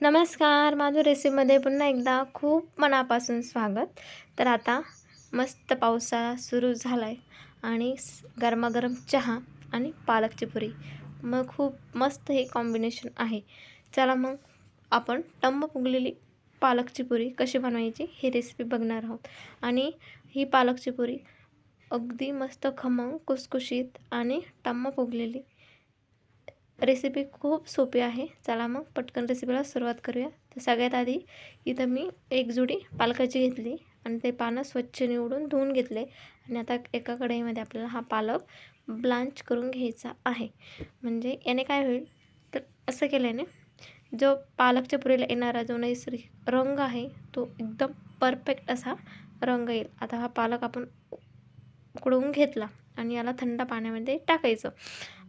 नमस्कार माझं रेसिपीमध्ये पुन्हा एकदा खूप मनापासून स्वागत. तर आता मस्त पावसाळा सुरू झाला आहे आणि गरमागरम चहा आणि पालकची पुरी. मग खूप मस्त हे कॉम्बिनेशन आहे. चला मग आपण टम्म फुगलेली पालकची पुरी कशी बनवायची ही रेसिपी बघणार आहोत. आणि ही पालकची पुरी अगदी मस्त खमंग कुसकुशीत आणि टम्म फुगलेली रेसिपी खूप सोपी आहे. चला मग पटकन रेसिपीला सुरुवात करूया. तर सगळ्यात आधी इथं मी एक जुडी पालकाची घेतली आणि ते पानं स्वच्छ निवडून धुवून घेतले. आणि आता एका कढईमध्ये आपल्याला हा पालक ब्लांच करून घ्यायचा आहे. म्हणजे याने काय होईल? तर असं केल्याने जो पालकच्या पुरीला येणारा जो नैसर्गिक रंग आहे तो एकदम परफेक्ट असा रंग येईल. आता हा पालक आपण उकडवून घेतला आणि याला थंड पाण्यामध्ये टाकायचं.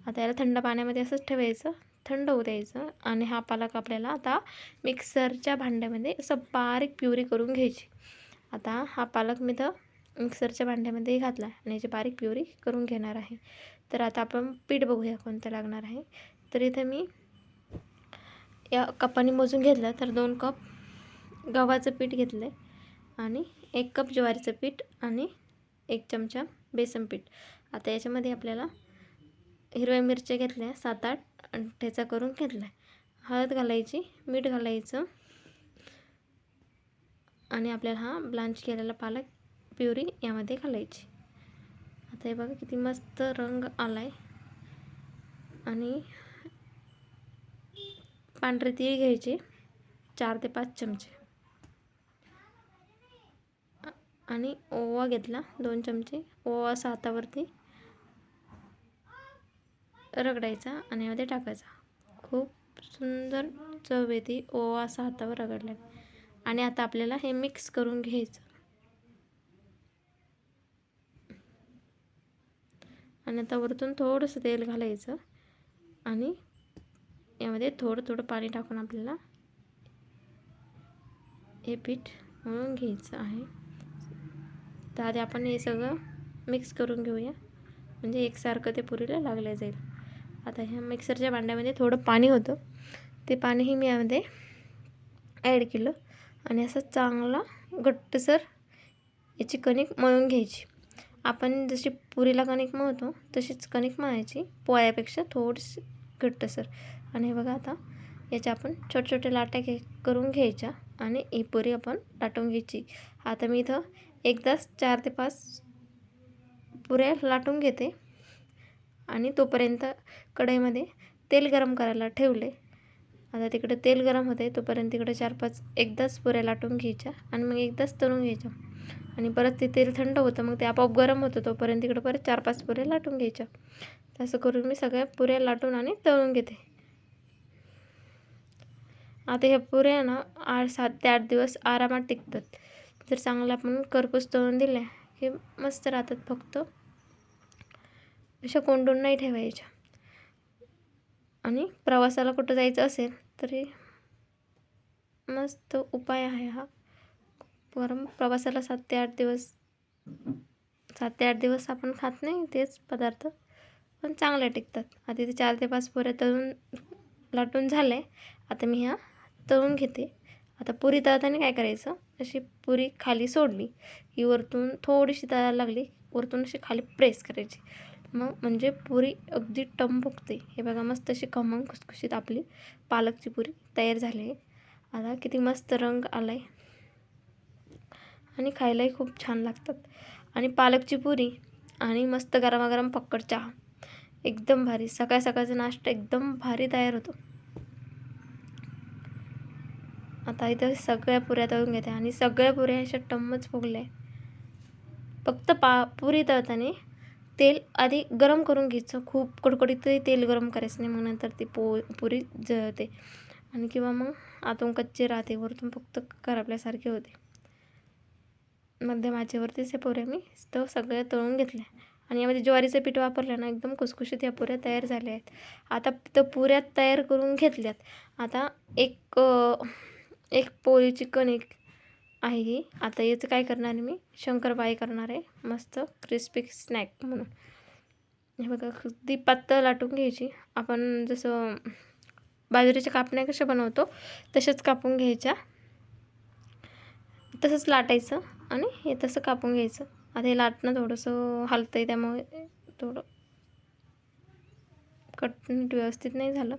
आता याला थंड पाण्यामध्ये असंच ठेवायचं. थंड होऊ द्यायचं आणि हा पालक आपल्याला आता मिक्सरच्या भांड्यामध्ये असं बारीक प्युरी करून घ्यायची. आता हा पालक मी तर मिक्सरच्या भांड्यामध्ये घातला आणि याची बारीक प्युरी करून घेणार आहे. तर आता आपण पीठ बघूया कोणतं लागणार आहे. तर इथे मी या कपाने मोजून घेतलं तर दोन कप गव्हाचं पीठ घेतलं आहे आणि एक कप ज्वारीचं पीठ आणि एक चमचा बेसन पीठ. आता याच्यामध्ये आपल्याला हिरव्या मिरच्या घेतल्या सात आठ आणि ठेचा करून घेतला आहे हळद घालायची मीठ घालायचं आणि आपल्याला हा ब्लांच केलेला पालक प्युरी यामध्ये घालायची. आता हे बघा किती मस्त रंग आला आहे आणि पांढरे तीळ घ्यायचे चार ते पाच चमचे. आणि ओवा घेतला दोन चमचे. ओवा सातावरती हातावरती रगडायचा आणि यामध्ये टाकायचा. खूप सुंदर चव येते ओवा असा हातावर रगडला. आणि आता आपल्याला हे मिक्स करून घ्यायचं. आणि आता वरतून थोडंसं तेल घालायचं. आणि यामध्ये थोडं थोडं पाणी टाकून आपल्याला हे पीठ म्हणून घ्यायचं आहे. तर आधी आपण हे सगळं मिक्स करून घेऊया. म्हणजे एकसारखं ते पुरीला लागलं जाईल. आता ह्या मिक्सरच्या भांड्यामध्ये थोडं पाणी होतं. ते पाणीही मी यामध्ये ॲड केलं आणि असं चांगला घट्टसर याची कणिक मळून घ्यायची. आपण जशी पुरीला कणिक मळतो तशीच कणिक मळायची पोळ्यापेक्षा थोडीशी घट्टसर. आणि हे बघा आता याच्या आपण छोटे छोटे लाट्या घे करून घ्यायच्या आणि ही पुरी आपण लाटून घ्यायची. आता मी इथं एकदाच चार ते पाच पुऱ्या लाटून घेते. आणि तोपर्यंत कढईमध्ये तेल गरम करायला ठेवले. आता तिकडे तेल गरम होते तोपर्यंत तिकडे चार पाच एकदाच पुऱ्या लाटून घ्यायच्या आणि मग एकदाच तळून घ्यायच्या. आणि परत ते तेल थंड होतं मग ते आपोआप गरम होतं तोपर्यंत तिकडे परत चार पाच पुऱ्या लाटून घ्यायच्या. तसं करून मी सगळ्या पुऱ्या लाटून आणि तळून घेते. आता ह्या पुऱ्या ना आठ सात ते आठ दिवस आरामात टिकतात. जर चांगलं आपण करपूस तळून दिल्या की मस्त राहतात फक्त. अशा कोंडून नाही ठेवायच्या. आणि प्रवासाला कुठं जायचं असेल तरी मस्त उपाय आहे हा. परम प्रवासाला सात ते आठ दिवस सात ते आठ दिवस आपण खात नाही तेच पदार्थ. पण चांगले टिकतात. आता ते चार ते पाच पुऱ्या तळून लाटून झाले आता मी ह्या तळून घेते. आता पुरी तळताना काय करायचं? अशी पुरी खाली सोडली. की वरतून थोडीशी तळायला लागली. वरतून अशी खाली प्रेस करायची. मग म्हणजे पुरी अगदी टम फुगते. हे बघा मस्त अशी खमंग खुसखुशीत आपली पालकची पुरी तयार झाली आहे. आता किती मस्त रंग आला आहे आणि खायलाही खूप छान लागतात. आणि पालकची पुरी आणि मस्त गरमागरम पक्कड चहा. एकदम भारी. सकाळ सकाळचा नाश्ता एकदम भारी तयार होतो. आता इथं सगळ्या पुऱ्या तळून घेते. आणि सगळ्या पुऱ्या अशा टम्मच फुगल्या फक्त पा पुरी तळताना तेल आधी गरम करून घ्यायचं. खूप कडकडीतही तेल गरम करायचं नाही. मग नंतर ती पो पुरी जळते. आणि किंवा मग आतून कच्चे राहते. वरतून फक्त करपल्यासारखे होते. मध्यम आचेवरतीच हे पोऱ्या मी तो सगळ्या तळून घेतल्या. आणि यामध्ये ज्वारीचं पीठ वापरलं ना एकदम कुसकुशीत या पुऱ्या तयार झाल्या आहेत. आता तर पुऱ्या तयार करून घेतल्यात. आता एक एक पोळी चिकन एक आहे ही. आता याचं काय करणार आहे मी? शंकरपाळी करणार आहे. मस्त क्रिस्पी स्नॅक म्हणून. हे बघा अगदी पातळ लाटून घ्यायची. आपण जसं बाजरीच्या कापण्या कशा बनवतो तशाच कापून घ्यायच्या. तसंच लाटायचं आणि हे तसं कापून घ्यायचं. आता हे लाटणं थोडंसं हलतं आहे त्यामुळे थोडं कट व्यवस्थित नाही झालं.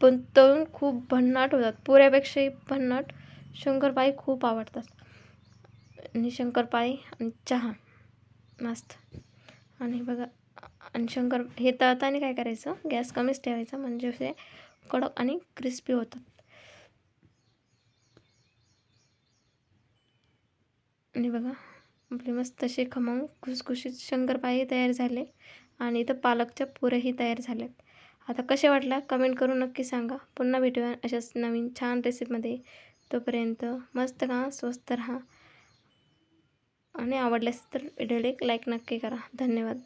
पण तळून खूप भन्नाट होतात. पुऱ्यापेक्षाही भन्नाट. शंकरपाळी खूप आवडतात. आणि शंकरपाळी आणि चहा. मस्त. आणि बघा आणि शंकर हे तळताना काय करायचं? गॅस कमीच ठेवायचा म्हणजे असे कडक आणि क्रिस्पी होतात. आणि बघा आपले मस्त असे खमंग खुसखुशीत शंकरपाळी तयार झाले. आणि इथं पालकच्या पुऱ्याही तयार झाल्यात. आता कसे वाटला? कमेंट करून नक्की सांगा. पुन्हा भेटूया अशाच नवीन छान रेसिपीमध्ये तोपर्यंत मस्त का स्वस्त राहा. आणि आवडल्यास तर व्हिडिओला एक लाईक नक्की करा. धन्यवाद.